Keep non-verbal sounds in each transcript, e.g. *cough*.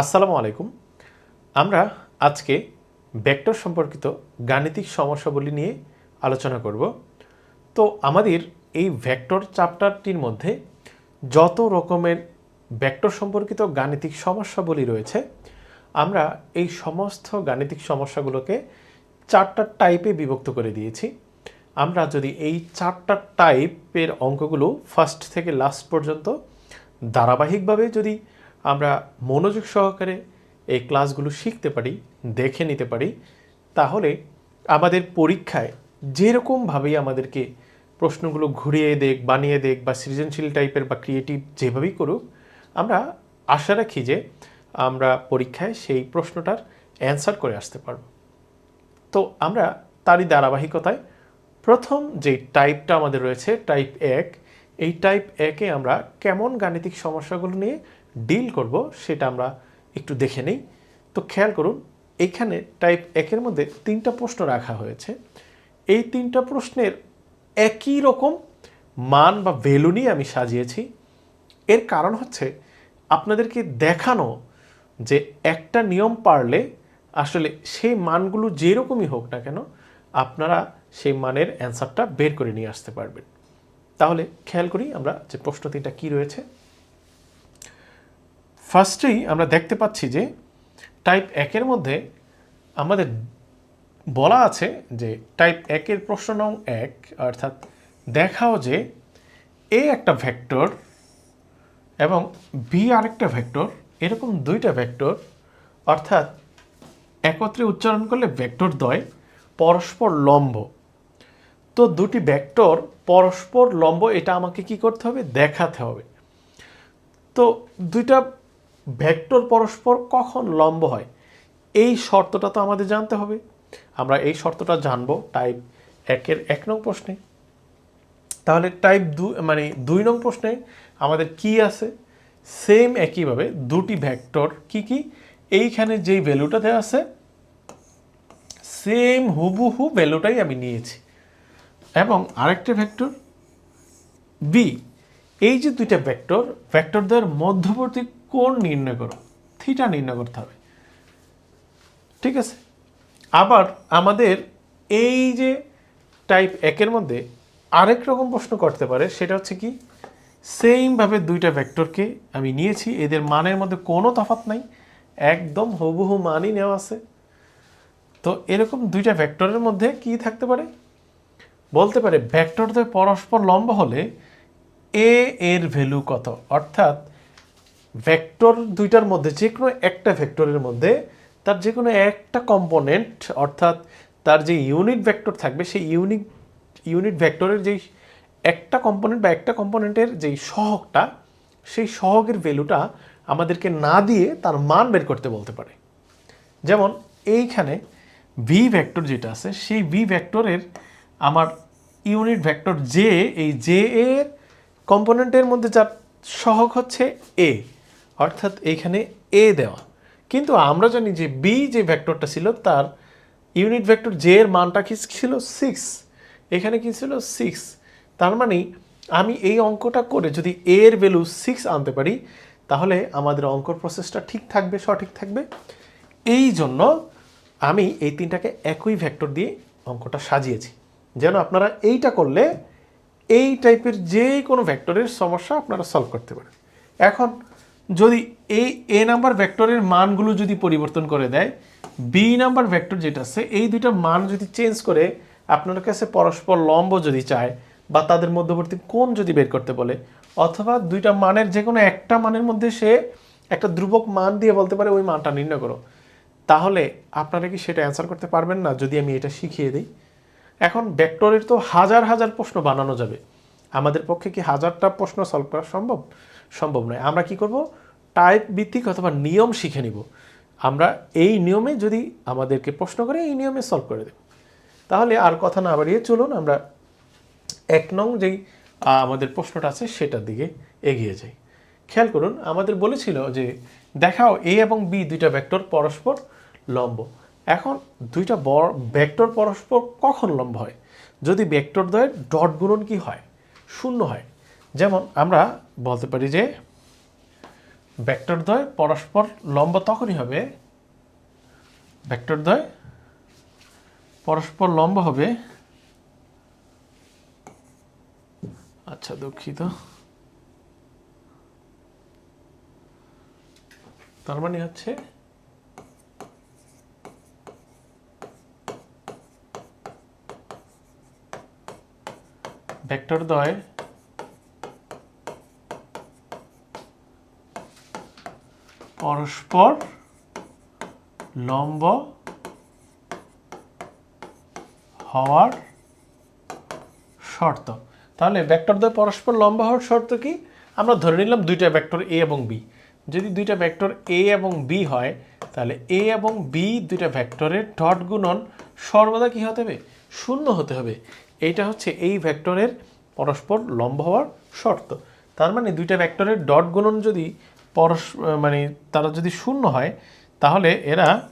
আসসালামু আলাইকুম। আমরা আজকে ভেক্টর সম্পর্কিত গাণিতিক সমস্যাগুলি নিয়ে আলোচনা করব। তো আমাদের এই ভেক্টর চ্যাপ্টারটির মধ্যে যত রকমের ভেক্টর সম্পর্কিত গাণিতিক সমস্যাগুলি রয়েছে, আমরা এই সমস্ত গাণিতিক সমস্যাগুলোকে চারটা টাইপে বিভক্ত করে দিয়েছি। আমরা যদি এই চারটা টাইপের অঙ্কগুলো ফার্স্ট থেকে লাস্ট পর্যন্ত ধারাবাহিকভাবে যদি আমরা মনোযোগ সহকারে এই ক্লাসগুলো শিখতে পারি, দেখে নিতে পারি, তাহলে আমাদের পরীক্ষায় যেরকমভাবেই আমাদেরকে প্রশ্নগুলো ঘুরিয়ে দেখ, বানিয়ে দেখ বা সৃজনশীল টাইপের বা ক্রিয়েটিভ যেভাবেই করুক, আমরা আশা রাখি যে আমরা পরীক্ষায় সেই প্রশ্নটার অ্যান্সার করে আসতে পারব। তো আমরা তারই ধারাবাহিকতায় প্রথম যে টাইপটা আমাদের রয়েছে, টাইপ এক, এই টাইপ একে আমরা কেমন গাণিতিক সমস্যাগুলো নিয়ে ডিল করব, সেটা আমরা একটু দেখে নেই। তো খেয়াল করুন, এখানে টাইপ একের মধ্যে তিনটা প্রশ্ন রাখা হয়েছে। এই তিনটা প্রশ্নের একই রকম মান বা ভ্যালু নিয়ে আমি সাজিয়েছি। এর কারণ হচ্ছে, আপনাদেরকে দেখানো যে একটা নিয়ম পারলে আসলে সেই মানগুলো যেরকমই হোক না কেন, আপনারা সেই মানের অ্যান্সারটা বের করে নিয়ে আসতে পারবেন। তাহলে খেয়াল করি আমরা যে প্রশ্ন তিনটা কী রয়েছে। ফার্স্টেই আমরা দেখতে পাচ্ছি যে টাইপ একের মধ্যে আমাদের বলা আছে যে টাইপ একের প্রশ্ন নং এক, অর্থাৎ দেখাও যে এ একটা ভেক্টর এবং বি আরেকটা ভেক্টর এরকম দুইটা ভেক্টর অর্থাৎ একত্রে উচ্চারণ করলে ভেক্টর দ্বয়, পরস্পর লম্ব। তো দুটি ভেক্টর পরস্পর লম্ব, এটা আমাকে কি করতে হবে? দেখাতে হবে। তো দুইটা ভেক্টর পরস্পর কখন লম্ব হয়? এই শর্তটা তো আমাদের জানতে হবে। আমরা এই শর্তটা জানব টাইপ একের এক নং প্রশ্নে। তাহলে টাইপ দু মানে দুই নং প্রশ্নে আমাদের কি আছে? সেম একইভাবে দুটি ভেক্টর কি কি? এইখানে যেই ভ্যালুটা দেওয়া আছে সেম হুবহু ভ্যালুটাই আমি নিয়েছি। এবং আরেকটা ভেক্টর বি এই যে দুইটা ভেক্টর ভেক্টরদের মধ্যবর্তী কোণ নির্ণয় করো থিটা নির্ণয় করতে হবে। ঠিক আছে? আবার আমাদের এই যে টাইপ একের মধ্যে আরেক রকম প্রশ্ন করতে পারে, সেটা হচ্ছে কি? সেমভাবে দুইটা ভেক্টরকে আমি নিয়েছি, এদের মানের মধ্যে কোনো তফাত নাই, একদম হুবহু মানই নেওয়া আছে। তো এরকম দুইটা ভেক্টরের মধ্যে কি থাকতে পারে? বলতে পারে ভেক্টরদের পরস্পর লম্ব হলে এ এর ভ্যালু কত? অর্থাৎ ভেক্টর দুইটার মধ্যে যে কোনো একটা ভেক্টরের মধ্যে, তার যে কোনো একটা কম্পোনেন্ট অর্থাৎ তার যে ইউনিট ভেক্টর থাকবে, সেই ইউনিট ইউনিট ভেক্টরের যেই একটা কম্পোনেন্ট বা একটা কম্পোনেন্টের যেই সহগটা, সেই সহগের ভ্যালুটা আমাদেরকে না দিয়ে তার মান বের করতে বলতে পারে। যেমন এইখানে ভি ভেক্টর যেটা আছে, সেই ভি ভেক্টরের আমার ইউনিট ভেক্টর জে এই জে এর কম্পোনেন্টের মধ্যে যার সহগ হচ্ছে এ অর্থাৎ এইখানে এ দেওয়া। কিন্তু আমরা জানি যে বি যে ভেক্টরটা ছিল, তার ইউনিট ভেক্টর জে এর মানটা কি ছিল? সিক্স এখানে কি ছিল? সিক্স তার মানে আমি এই অঙ্কটা করে যদি এ এর ভ্যালু সিক্স আনতে পারি, তাহলে আমাদের অঙ্কর প্রসেসটা ঠিক থাকবে, সঠিক থাকবে। এই জন্য আমি এই তিনটাকে একই ভেক্টর দিয়ে অঙ্কটা সাজিয়েছি। যেন আপনারা এইটা করলে এই টাইপের যে কোনো ভেক্টরের সমস্যা আপনারা সলভ করতে পারেন। এখন, যদি এই এ নাম্বার ভেক্টরের মানগুলো যদি পরিবর্তন করে দেয় বি নাম্বার ভেক্টর যেটা আছে, এই দুইটা মান যদি চেঞ্জ করে, আপনার কাছে পরস্পর লম্ব যদি চায়, বা তাদের মধ্যবর্তী কোণ যদি বের করতে বলে, অথবা দুইটা মানের যে কোনো একটা মানের মধ্যে সে একটা ধ্রুবক মান দিয়ে বলতে পারে, ওই মানটা নির্ণয় করো। তাহলে আপনারা কি সেটা অ্যান্সার করতে পারবেন না? যদি আমি এটা শিখিয়ে দিই। এখন ভেক্টরের তো হাজার হাজার প্রশ্ন বানানো যাবে। আমাদের পক্ষে কি হাজারটা প্রশ্ন সলভ করা সম্ভব? সম্ভব নয়। আমরা কি করব? টাইপ ভিত্তিক অথবা নিয়ম শিখে নিব। আমরা এই নিয়মে যদি আমাদেরকে প্রশ্ন করে, এই নিয়মে সলভ করে দেব। তাহলে আর কথা না বাড়িয়ে চলুন, আমরা এক নং যেই আমাদের প্রশ্নটা আছে, সেটার দিকে এগিয়ে যাই। খেয়াল করুন, আমাদের বলেছিল যে দেখাও এ এবং বি দুইটা ভেক্টর পরস্পর লম্ব। এখন দুইটা বড় ভেক্টর পরস্পর কখন লম্ব হয়? যদি ভেক্টর দ্বয়ের ডট গুণন কি হয়? শূন্য হয়। যেমন আমরা বলতে পারি যে ভেক্টর দ্বয় পরস্পর লম্ব তখনই হবে ভেক্টর দ্বয় পরস্পর লম্ব হবে আচ্ছা দুঃখিত। তার মানে হচ্ছে ভেক্টর দ্বয় পরস্পর লম্ব হওয়ার শর্ত। তাহলে ভেক্টর দ্বয় পরস্পর লম্ব হওয়ার শর্ত কি? আমরা ধরে নিলাম দুইটা ভেক্টর এ এবং বি যদি দুইটা ভেক্টর এ এবং বি হয়, তাহলে এ এবং বি দুইটা ভেক্টরের ডট গুণন সর্বদা কি হতে হবে? শূন্য হতে হবে। এইটা হচ্ছে এই ভেক্টরের পরস্পর লম্ব হওয়ার শর্ত। তার মানে দুইটা ভেক্টরের ডট গুণন যদি পরস মানে তারা যদি শূন্য হয়, তাহলে এরা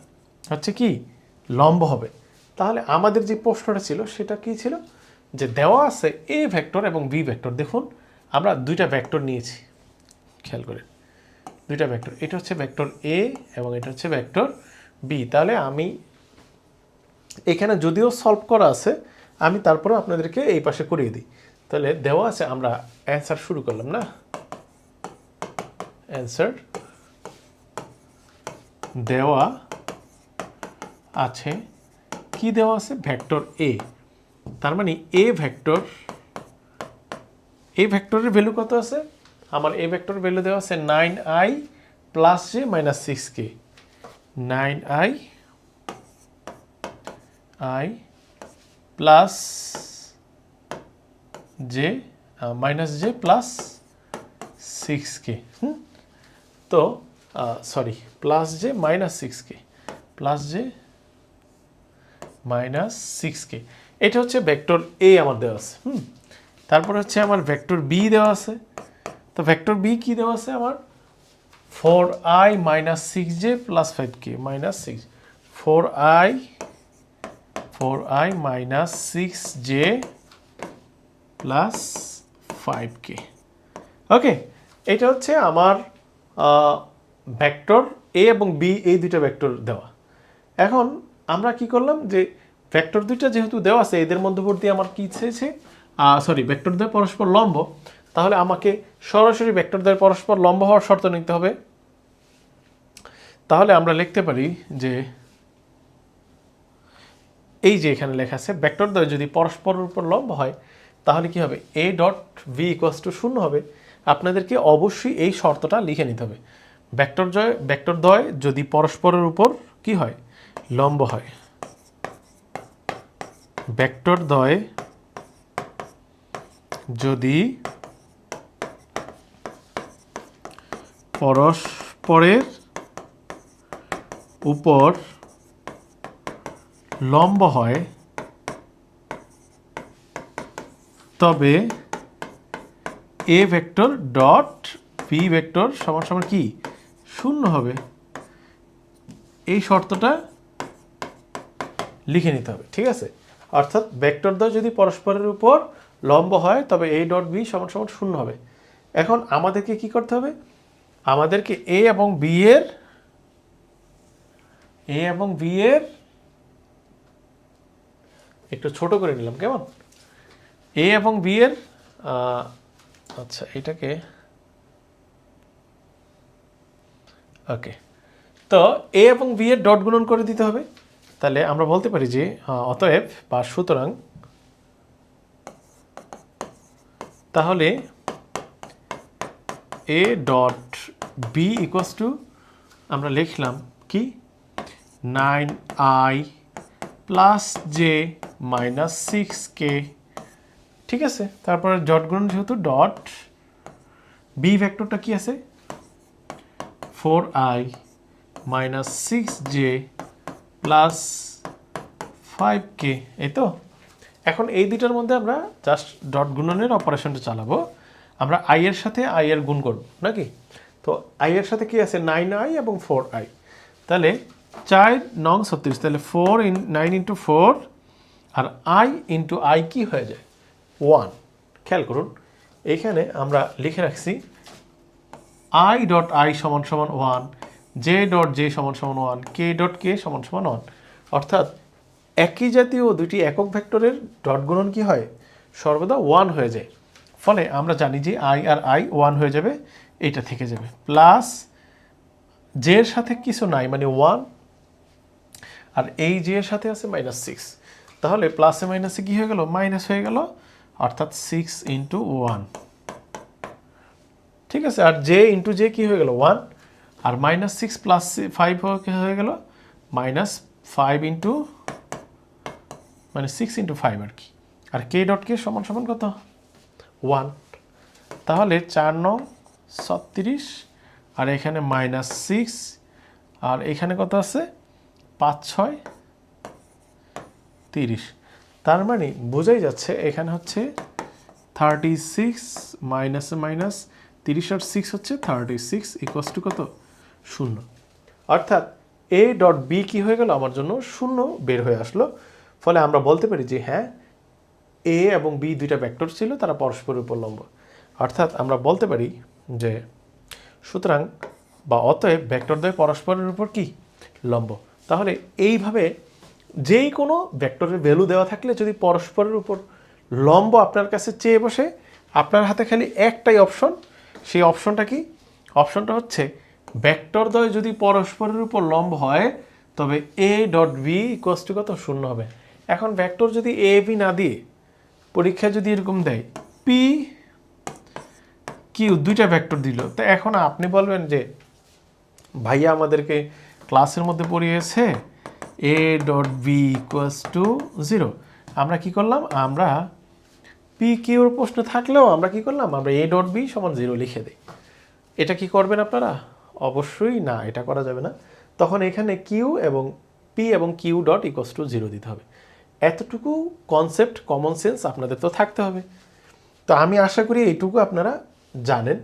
হচ্ছে কি? লম্ব হবে। তাহলে আমাদের যে প্রশ্নটা ছিল, সেটা কি ছিল? যে দেওয়া আছে এ ভেক্টর এবং বি ভেক্টর। দেখুন, আমরা দুইটা ভেক্টর নিয়েছি। খেয়াল করে দুইটা ভেক্টর। এটা হচ্ছে ভেক্টর এ এবং এটা হচ্ছে ভেক্টর বি। তাহলে আমি এখানে যদিও সলভ করা আছে আমি তারপরে আপনাদেরকে এই পাশে করিয়ে দিই। তাহলে দেওয়া আছে, আমরা অ্যান্সার শুরু করলাম না? অ্যান্সার দেওয়া আছে। কি দেওয়া আছে? ভেক্টর এ তার মানে এ ভেক্টর এ ভেক্টরের ভ্যালু কত আছে? আমার এ ভেক্টর ভ্যালু দেওয়া আছে nine i plus j minus six k nine i i plus j minus j plus six k তো sorry plus j minus six k plus j minus six k এটা হচ্ছে vector এ আমার দেওয়া আছে হুম তারপর হচ্ছে আমার ভেক্টর বি দেওয়া আছে, তো ভেক্টর বি কি দেওয়া আছে আমার? Four i minus six j plus five k minus six four i four i minus six j plus five k okay এটা হচ্ছে আমার ভেক্টর এ এবং বি এই দুইটা ভেক্টর দেওয়া। এখন আমরা কি করলাম যে ভেক্টর দুইটা যেহেতু দেওয়া আছে, এদের মধ্যবর্তী আমার কি চেয়েছে সরি ভেক্টর দ্বয় পরস্পর লম্ব। তাহলে আমাকে সরাসরি ভেক্টর দ্বয় পরস্পর লম্ব হওয়ার শর্ত নিতে হবে। তাহলে আমরা লিখতে পারি যে এই যে এখানে লেখা আছে ভেক্টর দ্বয় যদি পরস্পরের উপর লম্ব হয়, তাহলে কি হবে? A dot V equals to শূন্য হবে। আপনাদেরকে অবশ্যই এই শর্তটা লিখে নিতে হবে। ভেক্টর জয় ভেক্টর দ্বয় যদি পরস্পরের উপর কি হয়? লম্ব হয়। ভেক্টর দ্বয় যদি পরস্পরের উপর লম্ব হয়, তবে A vector dot B vector সমান সমান কি? শূন্য হবে। এই শর্তটা লিখে নিতে হবে, ঠিক আছে? অর্থাৎ ভেক্টর দ্বয় যদি পরস্পরের উপর লম্ব হয়, তবে এ ডট বি সমান সমান শূন্য হবে। এখন আমাদেরকে কি করতে হবে? আমাদেরকে এ এবং বি এর এ এবং বি এর একটু ছোট করে নিলাম, কেমন? এ এবং বি এর আচ্ছা এটাকে ওকে তো এ এবং বি এর ডট গুণন করে দিতে হবে। তাহলে আমরা বলতে পারি যে অতএব বা সুতরাং, তাহলে A dot B equals to আমরা লিখলাম কি? Nine i plus j minus six k ঠিক আছে? তারপরে ডট গুণ যেহেতু ডট বি ভেক্টরটা কি আছে? Four i minus six j plus five k এই তো? এখন এই দুইটার মধ্যে আমরা জাস্ট ডট গুণনের অপারেশনটা চালাবো। আমরা আই এর সাথে আই এর গুণ করব, নাকি? তো আই এর সাথে কি আছে? নাইন আই এবং ফোর আই তাহলে চার নং ছত্রিশ, তাহলে four in nine into four R i into i কি হয়ে যায়? ওয়ান খেয়াল করুন এইখানে আমরা লিখে রাখছি আই ডট আই সমান সমান ওয়ান জে ডট জে সমান সমান ওয়ান কে ডট কে সমান সমান ওয়ান অর্থাৎ একই জাতীয় দুটি একক ভেক্টরের ডট গুণন কি হয়? সর্বদা ওয়ান হয়ে যায়। ফলে আমরা জানি যে আই আর আই ওয়ান হয়ে যাবে এটা থেকে যাবে। প্লাস জের সাথে কিছু নাই মানে ওয়ান আর এই জের সাথে আছে মাইনাস সিক্স তাহলে প্লাসে মাইনাসে কি হয়ে গেল? মাইনাস হয়ে গেল, অর্থাৎ সিক্স ইন্টু ওয়ান ঠিক আছে? আর জে ইন্টু জে কি হয়ে গেল? ওয়ান আর মাইনাস সিক্স প্লাস ফাইভ হয়ে গেল? মাইনাস ফাইভ ইন্টু মানে সিক্স ইন্টু ফাইভ আর কি। আর কে ডট কে সমান সমান কত? ওয়ান তাহলে চার নং ছত্রিশ। আর এখানে মাইনাস সিক্স আর এখানে কত আছে? পাঁচ ছয়। তিরিশ। তার মানে বোঝাই যাচ্ছে এখানে হচ্ছে থার্টি সিক্স মাইনাস মাইনাস তিরিশ আর সিক্স হচ্ছে থার্টি সিক্স ইকুয়াস টু কত? শূন্য। অর্থাৎ এ ডট বি কী হয়ে গেল? আমার জন্য শূন্য বের হয়ে আসলো। ফলে আমরা বলতে পারি যে হ্যাঁ এ এবং বি দুইটা ভেক্টর ছিল, তারা পরস্পরের উপর লম্ব অর্থাৎ আমরা বলতে পারি যে সুতরাং বা অতএব ভেক্টরদ্বয় পরস্পরের উপর কি? লম্ব। তাহলে এইভাবে যেই কোনো ভেক্টরের ভ্যালু দেওয়া থাকলে যদি পরস্পরের উপর লম্ব আপনার কাছে চেয়ে বসে, আপনার হাতে খালি একটাই অপশন সেই অপশনটা কি? অপশনটা হচ্ছে ভেক্টরদ্বয় যদি পরস্পরের উপর লম্ব হয়, তবে A dot B equals to কত? শূন্য হবে। এখন ভেক্টর যদি এ বি না দিয়ে পরীক্ষা যদি এরকম দেয় পি কিউ দুইটা ভেক্টর দিল, তো এখন আপনি বলবেন যে, ভাইয়া আমাদেরকে ক্লাসের মধ্যে পড়িয়েছে A dot B equals to zero আমরা কি করলাম? আমরা পি কিউর প্রশ্ন থাকলেও আমরা কি করলাম? আমরা এ ডট বি সমান জিরো লিখে দিই। এটা কি করবেন আপনারা? অবশ্যই না, এটা করা যাবে না। তখন এখানে কিউ এবং পি এবং Q dot equals to zero দিতে হবে। এতটুকু কনসেপ্ট কমন সেন্স আপনাদের তো থাকতে হবে। তো আমি আশা করি এইটুকু আপনারা জানেন।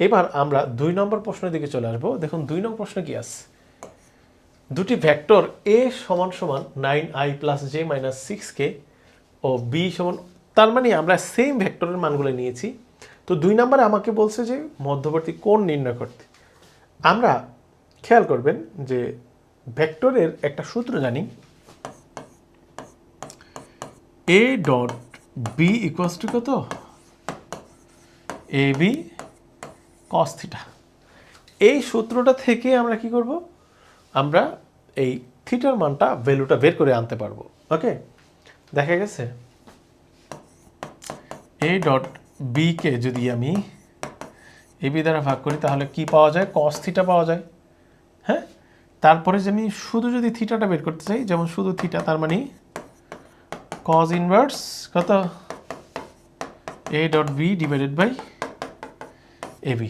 এবার আমরা দুই নম্বর প্রশ্নের দিকে চলে আসব। দেখুন, দুই নম্বর প্রশ্ন কি আছে? দুটি ভেক্টর এ সমান সমান nine i plus j minus six k O B সমান, তার মানে আমরা সেম ভেক্টরের মানগুলো নিয়েছি। তো দুই নম্বরে আমাকে বলছে যে মধ্যবর্তী কোণ নির্ণয় করতে। আমরা খেয়াল করবেন যে ভেক্টরের একটা সূত্র জানি। A dot B equals to কত? এ বি কস থিটা এই সূত্রটা থেকে আমরা কি করব? আমরা এই থিটার মানটা ভ্যালুটা বের করে আনতে পারব। ওকে? দেখা গেছে? এ ডট বিকে যদি আমি এ বি দ্বারা ভাগ করি, তাহলে কি পাওয়া যায়? কস থিটা পাওয়া যায়। হ্যাঁ? তারপরে যে আমি শুধু যদি থিটাটা বের করতে চাই, যেমন শুধু থিটা তার মানে কজ ইনভার্স কত? A dot B divided by A B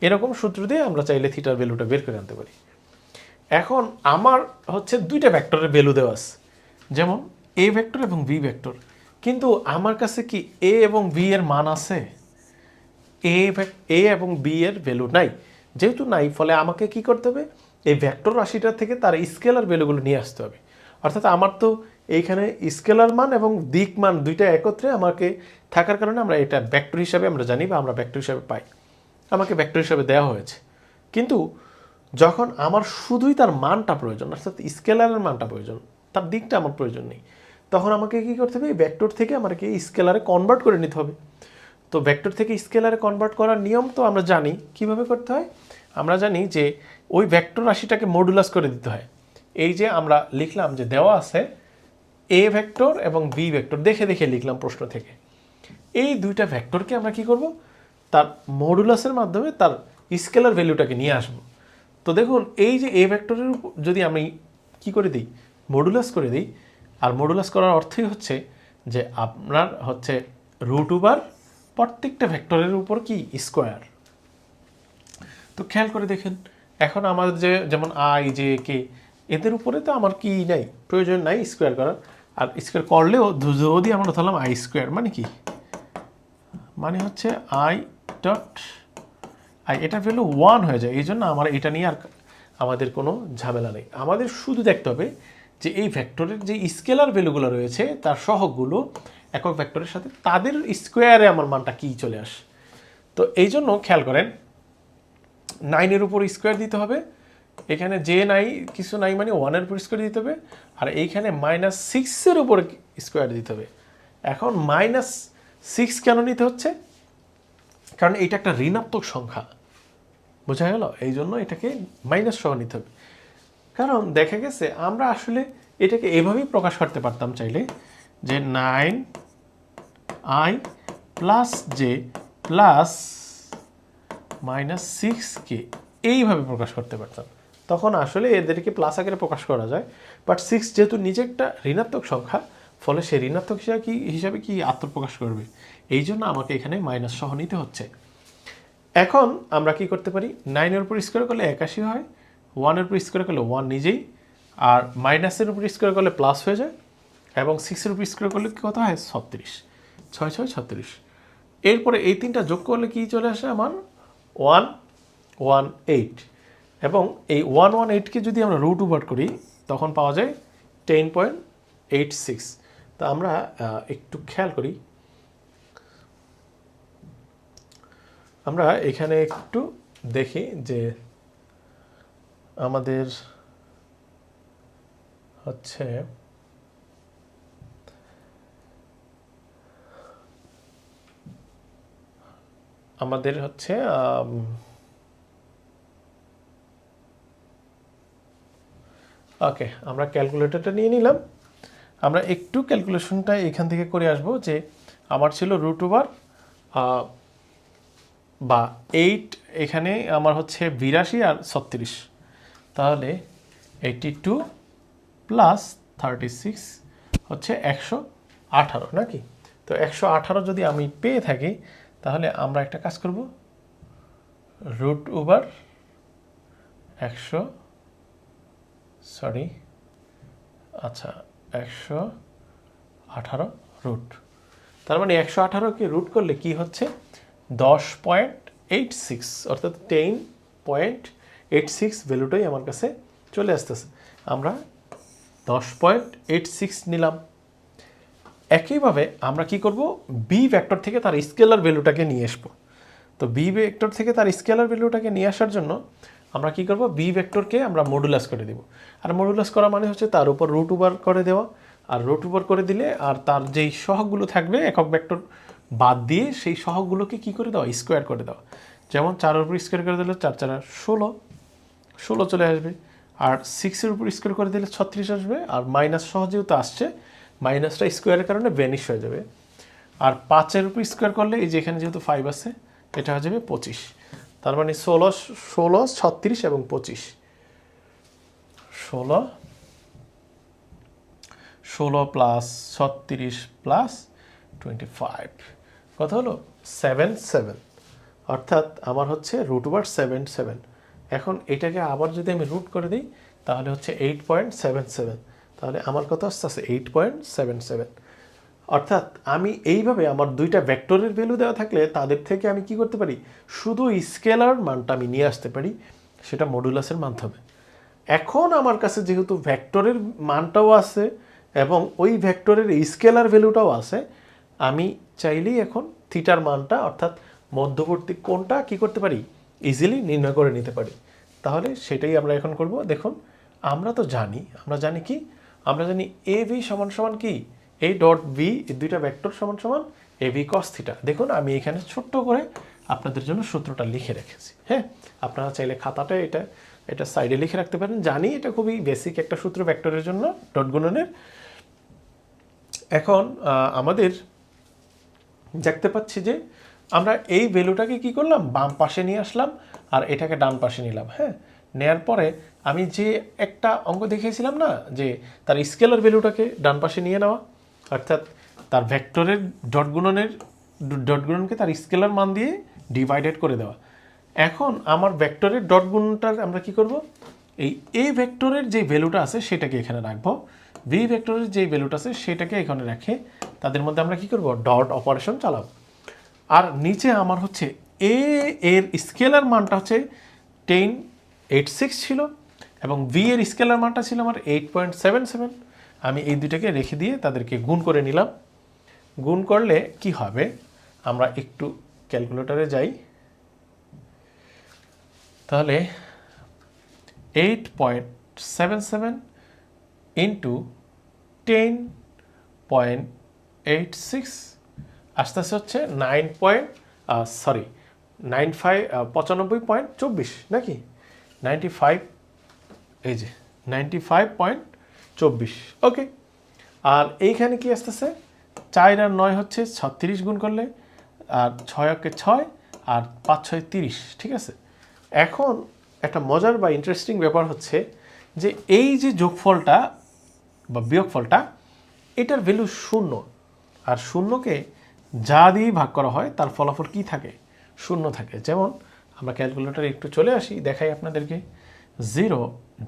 এরকম সূত্র দিয়ে আমরা চাইলে থিটার ভ্যালুটা বের করে আনতে পারি। এখন আমার হচ্ছে দুইটা ভেক্টরের ভ্যালু দেওয়া আছে। যেমন এ ভেক্টর এবং বি ভেক্টর কিন্তু আমার কাছে কি এ এবং বি এর মান আছে? এ এ এবং বি এর ভ্যালু নাই। যেহেতু নাই, ফলে আমাকে কি করতে হবে? এই ভেক্টর রাশিটা থেকে তার স্কেলার ভ্যালুগুলো নিয়ে আসতে হবে। অর্থাৎ আমার তো এইখানে স্কেলার মান এবং দিক মান দুইটা একত্রে আমাকে থাকার কারণে আমরা এটা ভেক্টর হিসাবে আমরা জানি বা আমরা ভেক্টর হিসাবে পাই। আমাকে ভেক্টর হিসাবে দেওয়া হয়েছে। কিন্তু যখন আমার শুধুই তার মানটা প্রয়োজন, অর্থাৎ স্কেলারের মানটা প্রয়োজন, তার দিকটা আমার প্রয়োজন নেই, তখন আমাকে কি করতে হবে? এই ভেক্টর থেকে আমাকে স্কেলারে কনভার্ট করে নিতে হবে। তো ভেক্টর থেকে স্কেলারে কনভার্ট করার নিয়ম তো আমরা জানি। কীভাবে করতে হয়? আমরা জানি যে ওই ভেক্টর রাশিটাকে মডুলাস করে দিতে হয়। এই যে আমরা লিখলাম যে দেওয়া আছে এ ভেক্টর এবং বি ভেক্টর দেখে দেখে লিখলাম প্রশ্ন থেকে। এই দুইটা ভেক্টরকে আমরা কি করব? তার মডুলাসের মাধ্যমে তার স্কেলার ভ্যালুটাকে নিয়ে আসব। তো দেখুন, এই যে এ ভেক্টরের যদি আমি কি করে দিই? মডুলাস করে দিই, আর মডুলাস করার অর্থই হচ্ছে যে আপনার হচ্ছে রুট ওভার প্রত্যেকটা ভেক্টরের উপর কি? স্কোয়ার তো খেয়াল করে দেখেন, এখন আমাদের যে যেমন আই জে কে এদের উপরে তো আমার কি নাই? প্রয়োজন নাই স্কোয়ার করার। আর স্কোয়ার করলেও যদি আমরা ধরলাম আই স্কোয়ার মানে কি? মানে হচ্ছে আই ডট আই এটা ভ্যালু ওয়ান হয়ে যায় এই জন্য আমার এটা নিয়ে আর আমাদের কোনো ঝামেলা নেই। আমাদের শুধু দেখতে হবে যে এই ভেক্টরের যে স্কেলার ভ্যালুগুলো রয়েছে, তার সহগগুলো একক ভেক্টরের সাথে তাদের স্কোয়ারে আমার মানটা কী চলে আসে। তো এই জন্য খেয়াল করেন নাইনের উপর স্কোয়ার দিতে হবে, এখানে যে নাই, কিছু নাই মানে ওয়ানের উপর স্কোয়ার দিতে হবে, আর এইখানে মাইনাস সিক্সের উপর স্কোয়ার দিতে হবে। এখন মাইনাস সিক্স কেন নিতে হচ্ছে? কারণ এইটা একটা ঋণাত্মক সংখ্যা। বোঝা গেল এই জন্য এটাকে মাইনাস সহ নিতে হবে। কারণ দেখা গেছে, আমরা আসলে এটাকে এভাবেই প্রকাশ করতে পারতাম চাইলে যে nine i plus j plus minus six k এইভাবে প্রকাশ করতে পারতাম। তখন আসলে এদেরকে প্লাস আকারে প্রকাশ করা যায় বাট সিক্স যেহেতু নিজে একটা ঋণাত্মক সংখ্যা, ফলে সে ঋণাত্মক হিসাবে কি হিসাবে কি আত্মপ্রকাশ করবে? এই জন্য আমাকে এখানে মাইনাস সহ নিতে হচ্ছে। এখন আমরা কি করতে পারি? নাইনের উপর স্কোয়ার করলে একাশি হয় ওয়ানের উপর স্কোয়ার করলে ওয়ান নিজেই, আর মাইনাসের উপর স্কোয়ার করলে প্লাস হয়ে যায়, এবং সিক্সের উপর স্কোয়ার করলে কি কত হয়? ছত্রিশ। ছয় ছয়, ছত্রিশ। এরপরে এই তিনটা যোগ করলে কি চলে আসে আমার? ওয়ান ওয়ান এইট এবং এই ওয়ান ওয়ান এইটকে যদি আমরা রুট ওভার করি, তখন পাওয়া যায় টেন পয়েন্ট এইট সিক্স তা আমরা একটু খেয়াল করি আমরা এখানে একটু দেখি যে আমাদের হচ্ছে আমাদের হচ্ছে ওকে, আমরা ক্যালকুলেটরটা নিয়ে নিলাম। আমরা একটু ক্যালকুলেশনটা এখান থেকে করে আসব যে আমার ছিল রুট ওভার বা এইট এখানে আমার হচ্ছে বিরাশি আর ছত্রিশ। তাহলে eighty two plus thirty six হচ্ছে একশো আঠারো, নাকি? তো একশো আঠারো যদি আমি পেয়ে থাকি, তাহলে আমরা একটা কাজ করব। রুট ওভার একশো সরি আচ্ছা একশো আঠারো রুট তার মানে একশো আঠারোকে রুট করলে কি হচ্ছে? দশ পয়েন্ট এইট সিক্স অর্থাৎ টেন পয়েন্ট এইট সিক্স ভ্যালুটাই আমার কাছে চলে আসতেছে। আমরা দশ পয়েন্ট এইট সিক্স নিলাম। একইভাবে আমরা কি করব? বি ভেক্টর থেকে তার স্কেলার ভ্যালুটাকে নিয়ে আসব। তো বি ভেক্টর থেকে তার স্কেলার ভ্যালুটাকে নিয়ে আসার জন্য আমরা কি করব? বি ভেক্টরকে আমরা মডুলাস করে দেব। আর মডুলাস করা মানে হচ্ছে তার উপর রুট ওভার করে দেওয়া। আর রুট ওভার করে দিলে আর তার যেই সহগগুলো থাকবে, একক ভেক্টর বাদ দিয়ে সেই সহগগুলোকে কি করে দেওয়া স্কোয়ার করে দেওয়া যেমন চারের উপর স্কোয়ার করে দিলে চার চার ষোলো। ষোলো চলে আসবে। আর সিক্সের উপর স্কোয়ার করে দিলে ছত্রিশ আসবে। আর মাইনাস সহ যেহেতু আসছে মাইনাসটা স্কোয়ারের কারণে ভ্যানিশ হয়ে যাবে। আর পাঁচের উপর স্কোয়ার করলে এই যে এখানে যেহেতু ফাইভ আছে, এটা হয়ে যাবে পঁচিশ। তার মানে ষোলো ষোলো, ছত্রিশ এবং পঁচিশ। ষোলো ষোলো প্লাস ছত্রিশ প্লাস টোয়েন্টি ফাইভ কত হলো সেভেন সেভেন অর্থাৎ আমার হচ্ছে রুট ওভার সেভেন সেভেন এখন এটাকে আবার যদি আমি রুট করে দিই, তাহলে হচ্ছে এইট পয়েন্ট সেভেন সেভেন তাহলে আমার কত আসতে আছে এইট পয়েন্ট সেভেন সেভেন অর্থাৎ আমি এইভাবে আমার দুইটা ভেক্টরের ভ্যালু দেওয়া থাকলে তাদের থেকে আমি কি করতে পারি? শুধু স্কেলার মানটা আমি নিয়ে আসতে পারি, সেটা মডুলাসের মাধ্যমে। এখন আমার কাছে যেহেতু ভেক্টরের মানটাও আছে এবং ওই ভেক্টরের স্কেলার ভ্যালুটাও আছে আমি চাইলেই এখন থিটার মানটা, অর্থাৎ মধ্যবর্তী কোনটা কি করতে পারি? ইজিলি নির্ণয় করে নিতে পারি। তাহলে সেটাই আমরা এখন করব। দেখুন, আমরা তো জানি, আমরা জানি কি? আমরা জানি এ ভি সমান সমান কি? এই ডট বি দুইটা ভেক্টর সমান সমান এ ভি কস থিটা দেখুন, আমি এখানে ছোট্ট করে আপনাদের জন্য সূত্রটা লিখে রেখেছি। হ্যাঁ আপনারা চাইলে খাতাটা এটা এটা সাইডে লিখে রাখতে পারেন। জানি এটা খুবই বেসিক একটা সূত্র ভেক্টরের জন্য ডট গুণনের। এখন আমাদের দেখতে পাচ্ছি যে আমরা এই ভ্যালুটাকে কি করলাম? বাম পাশে নিয়ে আসলাম আর এটাকে ডান পাশে নিলাম হ্যাঁ? নেয়ার পরে আমি যে একটা অঙ্ক দেখিয়েছিলাম না, যে তার স্কেলার ভ্যালুটাকে ডান পাশে নিয়ে নেওয়া, অর্থাৎ তার ভেক্টরের ডট গুণনের ডট গুণনকে তার স্কেলার মান দিয়ে ডিভাইডেড করে দেওয়া। এখন আমার ভেক্টরের ডট গুণনটার আমরা কি করব? এই এ ভেক্টরের যে ভ্যালুটা আছে সেটাকে এখানে রাখব। বি ভেক্টরের যে ভ্যালুটা আছে সেটাকে এখানে রেখে তাদের মধ্যে আমরা কি করব? ডট অপারেশন চালাবো। আর নিচে আমার হচ্ছে এ এর স্কেলার মানটা হচ্ছে টেন এইট সিক্স ছিল এবং ভি এর স্কেলার মানটা ছিল আমার এইট পয়েন্ট সেভেন সেভেন আমি এই দুটাকে রেখে দিয়ে তাদেরকে গুণ করে নিলাম। গুণ করলে কি হবে? আমরা একটু ক্যালকুলেটরে যাই। তাহলে eight point seven seven into ten point eight six আস্তে আস্তে হচ্ছে nine point sorry nine five পঁচানব্বই পয়েন্ট চব্বিশ, নাকি? নাইনটি ফাইভ এই যে নাইনটি ফাইভ পয়েন্ট চব্বিশ ওকে আর এইখানে কি আসতেছে? চার আর নয় হচ্ছে ছত্রিশ গুণ করলে, আর ছয় অকে ছয়, আর পাঁচ ছয় তিরিশ, ঠিক আছে? এখন একটা মজার বা ইন্টারেস্টিং ব্যাপার হচ্ছে যে এই যে যোগফলটা বা বিয়োগফলটা, এটার ভ্যালু শূন্য। আর শূন্যকে যা দিয়ে ভাগ করা হয়, তার ফলাফল কি থাকে? শূন্য থাকে। যেমন আমরা ক্যালকুলেটারে একটু চলে আসি, দেখাই আপনাদেরকে। জিরো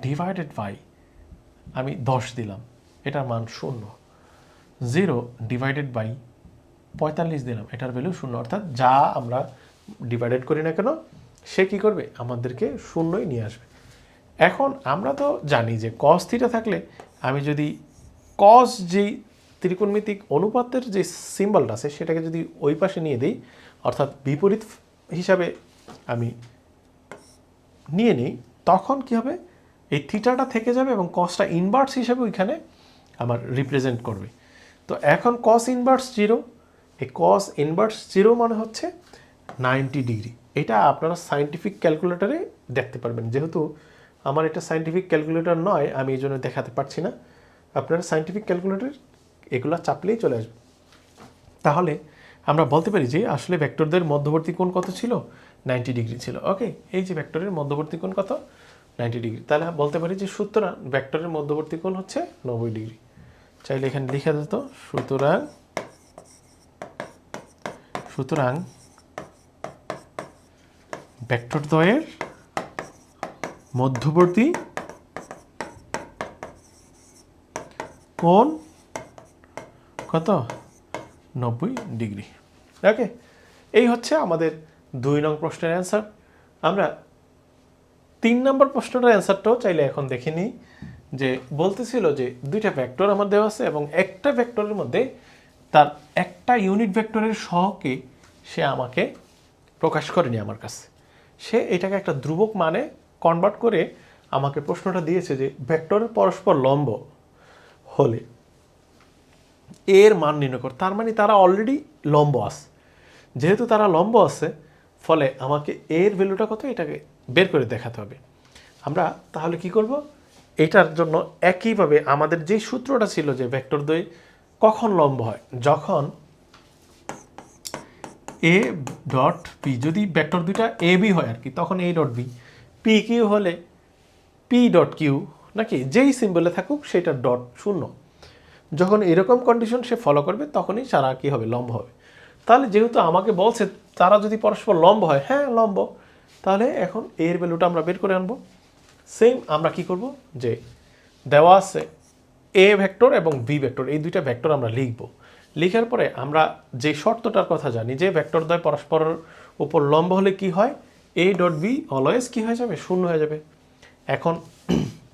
ডিভাইডেড বাই আমি দশ দিলাম, এটার মান শূন্য। জিরো ডিভাইডেড বাই পঁয়তাল্লিশ দিলাম, এটার ভ্যালু শূন্য। অর্থাৎ যা আমরা ডিভাইডেড করি না কেন সে কি করবে? আমাদেরকে শূন্যই নিয়ে আসবে। এখন আমরা তো জানি যে কস থিটা থাকলে আমি যদি কস যেই ত্রিকোণমিতিক অনুপাতের যে সিম্বলটা আছে, সেটাকে যদি ওই পাশে নিয়ে দিই, অর্থাৎ বিপরীত হিসাবে আমি নিয়ে নিই, তখন কি হবে? এই থিটাটা থেকে যাবে এবং কসটা ইনভার্স হিসাবে ওইখানে আমার রিপ্রেজেন্ট করবে। তো এখন কস ইনভার্স জিরো এই কস ইনভার্স জিরো মানে হচ্ছে নাইনটি ডিগ্রি এটা আপনারা সাইন্টিফিক ক্যালকুলেটরে দেখতে পারবেন। যেহেতু আমার এটা সাইন্টিফিক ক্যালকুলেটর নয়, আমি এই জন্য দেখাতে পারছি না। আপনারা সাইন্টিফিক ক্যালকুলেটর এগুলো চাপলেই চলে আসবে। তাহলে আমরা বলতে পারি যে, আসলে ভেক্টরদের মধ্যবর্তী কোণ কত ছিল? নাইনটি ডিগ্রি ছিল। ওকে এই যে ভেক্টরের মধ্যবর্তী কোণ কত? নাইনটি ডিগ্রি তাহলে বলতে পারি যে, সুতরাং ভেক্টরের মধ্যবর্তী কোণ হচ্ছে নব্বই ডিগ্রি চাইলে এখানে লিখে দিত সুতরাং সুতরাং ভেক্টর দ্বয়ের মধ্যবর্তী কোণ কত? নব্বই ডিগ্রি। ওকে এই হচ্ছে আমাদের দুই নং প্রশ্নের অ্যান্সার আমরা তিন নম্বর প্রশ্নটার অ্যান্সারটাও চাইলে এখন দেখে নিই যে বলতেছিল যে দুইটা ভেক্টর আমার দেওয়া আছে এবং একটা ভেক্টরের মধ্যে তার একটা ইউনিট ভেক্টরের সহকে সে আমাকে প্রকাশ করেনি আমার কাছে। সে এটাকে একটা ধ্রুবক মানে কনভার্ট করে আমাকে প্রশ্নটা দিয়েছে যে ভেক্টরের পরস্পর লম্ব হলে এর মান নির্ণয় কর। তার মানে তারা অলরেডি লম্ব আছে। যেহেতু তারা লম্ব আছে, ফলে আমাকে এর ভ্যালুটা কত এটাকে বের করে দেখাতে হবে। আমরা তাহলে কি করব? এটার জন্য একইভাবে আমাদের যে সূত্রটা ছিল যে ভেক্টর দ্বয় কখন লম্ব হয়, যখন এ ডট পি যদি ভেক্টর দুইটা এ বি হয় আর কি, তখন A dot B P Q হলে পি ডট কিউ নাকি যেই সিম্বলে থাকুক, সেটা ডট শূন্য। যখন এরকম কন্ডিশন সে ফলো করবে, তখনই সারা কি হবে? লম্ব হবে। তাহলে যেহেতু আমাকে বলছে, তারা যদি পরস্পর লম্ব হয় হ্যাঁ লম্ব, তাহলে এখন এর ভ্যালুটা আমরা বের করে আনব। সেম আমরা কি করব? যে দেওয়া আছে এ ভেক্টর এবং বি ভেক্টর এই দুইটা ভেক্টর আমরা লিখব। লিখার পরে আমরা যে শর্তটার কথা জানি যে ভেক্টর দ্বয় পরস্পরের উপর লম্ব হলে কি হয়? এ ডট বি অলওয়েজ কি হয়ে যাবে? শূন্য হয়ে যাবে। এখন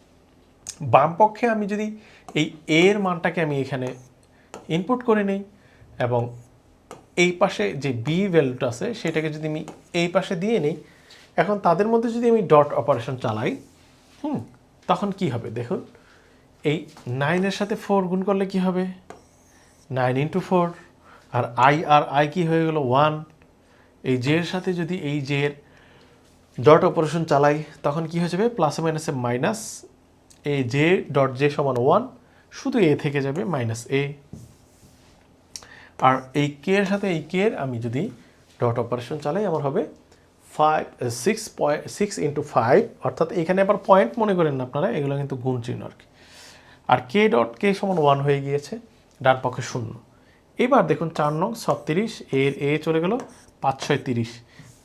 *clears throat* বাম পক্ষে আমি যদি এই এর মানটাকে আমি এখানে ইনপুট করে নেই এবং এই পাশে যে বি ভ্যালুটা আছে, সেটাকে যদি আমি এই পাশে দিয়ে নিই, এখন তাদের মধ্যে যদি আমি ডট অপারেশন চালাই, হুম, তখন কি হবে? দেখুন, এই নাইনের সাথে ফোর গুণ করলে কি হবে? নাইন ইন্টু ফোর আর আই আর আই কি হয়ে গেল? ওয়ান। এই জে এর সাথে যদি এই জে এর ডট অপারেশন চালাই, তখন কি হয়ে যাবে? প্লাসে মাইনাসে মাইনাস এ জে ডট জে সমান ওয়ান শুধু এ থেকে যাবে মাইনাস এ আর এই কে এর সাথে এই কে এর আমি যদি ডট অপারেশন চালাই, আমার হবে five six point six into five অর্থাৎ এখানে আবার পয়েন্ট মনে করেন না আপনারা, এগুলো কিন্তু গুণ চিহ্ন আর কি। আর কে ডট কে সমান ওয়ান হয়ে গিয়েছে। ডান পক্ষে শূন্য। এবার দেখুন চার নং ছত্রিশ, এর এ চলে গেল পাঁচ ছয় তিরিশ।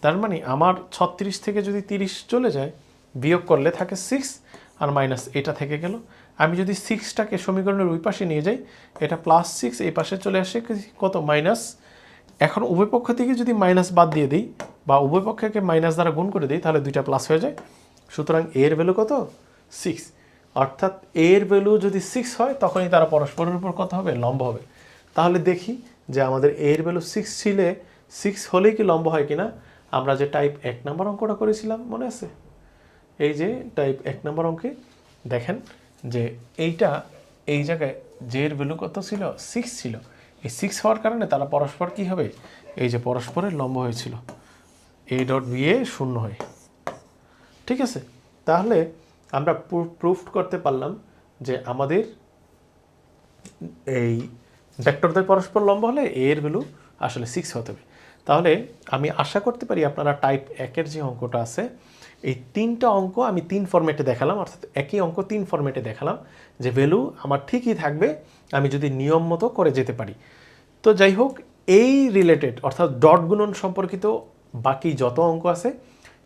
তার মানে আমার ছত্রিশ থেকে যদি তিরিশ চলে যায়, বিয়োগ করলে থাকে সিক্স আর মাইনাস এটা থেকে গেল। আমি যদি সিক্সটাকে সমীকরণের ওই পাশে নিয়ে যাই, এটা প্লাস সিক্স এই পাশে চলে আসে কত? মাইনাস এখন উভয় পক্ষ থেকে যদি মাইনাস বাদ দিয়ে দিই, বা উভয় পক্ষকে মাইনাস দ্বারা গুণ করে দিই, তাহলে দুইটা প্লাস হয়ে যায়। সুতরাং এর ভ্যালু কত? সিক্স অর্থাৎ এর ভ্যালু যদি সিক্স হয়, তখনই তারা পরস্পরের উপর কত হবে, লম্ব হবে। তাহলে দেখি যে আমাদের এর ভ্যালু সিক্স ছিলে সিক্স হলেই কি লম্ব হয় কিনা? আমরা যে টাইপ এক নম্বর অঙ্কটা করেছিলাম, মনে আছে? এই যে টাইপ এক নম্বর অঙ্কে দেখেন যে এইটা এই জায়গায় যে এর ভ্যালু কত ছিল? সিক্স ছিল। এই সিক্স হওয়ার কারণে তারা পরস্পর কি হবে? এই যে পরস্পরের লম্ব হয়েছিল। এ ডট বি এ শূন্য হয়। ঠিক আছে? তাহলে আমরা প্রুফ করতে পারলাম যে আমাদের এই ভেক্টরদের পরস্পর লম্ব হলে এ এর ভ্যালু আসলে সিক্স হতে হবে। তাহলে আমি আশা করতে পারি আপনারা টাইপ একের যে অঙ্কটা আছে, এই তিনটা অঙ্ক আমি তিন ফরম্যাটে দেখালাম, অর্থাৎ একই অঙ্ক তিন ফরম্যাটে দেখালাম যে ভ্যালু আমার ঠিকই থাকবে, আমি যদি নিয়ম মতো করে যেতে পারি। তো যাই হোক, এই রিলেটেড অর্থাৎ ডট গুণন সম্পর্কিত বাকি যত অঙ্ক আছে,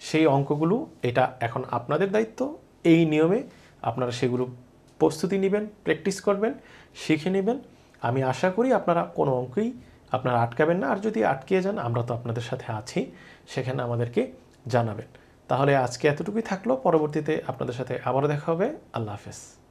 সেই অঙ্কগুলো এটা এখন আপনাদের দায়িত্ব। এই নিয়মে আপনারা সেগুলো প্রস্তুতি নেবেন, প্র্যাকটিস করবেন, শিখে নেবেন। আমি আশা করি আপনারা কোনো অঙ্কই আপনারা আটকাবেন না। আর যদি আটকে যান, আমরা তো আপনাদের সাথে আছি, সেখানে আমাদেরকে জানাবেন। তাহলে আজকে এতটুকুই থাকল। পরবর্তীতে আপনাদের সাথে আবারও দেখা হবে। আল্লাহ হাফেজ।